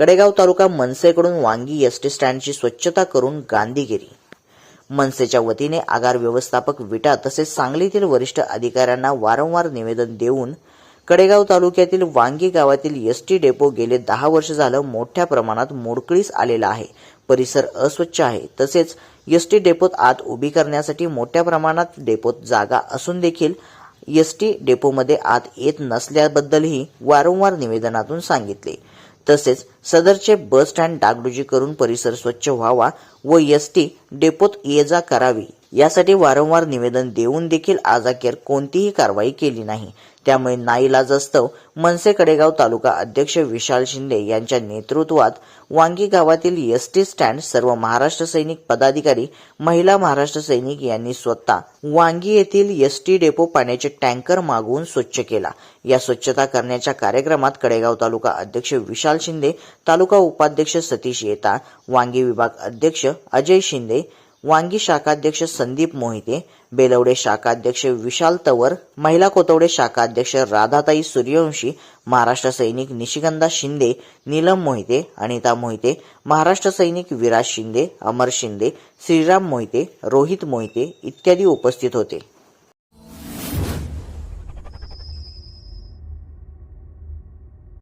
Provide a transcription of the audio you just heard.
कडेगाव तालुका मनसेकडून वांगी S T स्टँडची स्वच्छता करून गांधीगिरी. मनसेच्या वतीने आगार व्यवस्थापक विटा तसेच सांगलीतील वरिष्ठ अधिकाऱ्यांना वारंवार निवेदन देऊन कडेगाव तालुक्यातील वांगी गावातील एस टी डेपो गेले दहा वर्ष झालं मोठ्या प्रमाणात मोडकळीस आलेला आहे. परिसर अस्वच्छ आहे. तसेच एस टी डेपोत आत उभी करण्यासाठी मोठ्या प्रमाणात डेपोत जागा असून देखील एस टी डेपोमध्ये आत येत नसल्याबद्दलही वारंवार निवेदनातून सांगितले. तसेच सदरचे बस स्टँड डागडुजी करून परिसर स्वच्छ व्हावा व एस टी डेपोत ये जा करावी. यासाठी वारंवार निवेदन देऊन देखील आजाखेर कोणतीही कारवाई केली नाही. त्यामुळे नाईलाजास्तव मनसे कडेगाव तालुका अध्यक्ष विशाल शिंदे यांच्या नेतृत्वात वांगी गावातील एस टी स्टँड सर्व महाराष्ट्र सैनिक पदाधिकारी महिला महाराष्ट्र सैनिक यांनी स्वतः वांगी येथील एस टी डेपो पाण्याचे टँकर मागवून स्वच्छ केला. या स्वच्छता करण्याच्या कार्यक्रमात कडेगाव तालुका अध्यक्ष विशाल शिंदे तालुका उपाध्यक्ष सतीश येता वांगी विभाग अध्यक्ष अजय शिंदे वांगी शाखाध्यक्ष संदीप मोहिते बेलवडे शाखाध्यक्ष विशाल तवर महिला कोतवडे शाखाध्यक्ष राधाताई सूर्यवंशी महाराष्ट्र सैनिक निशिगंधा शिंदे नीलम मोहिते अनिता मोहिते महाराष्ट्र सैनिक विराज शिंदे अमर शिंदे श्रीराम मोहिते रोहित मोहिते इत्यादी उपस्थित होते.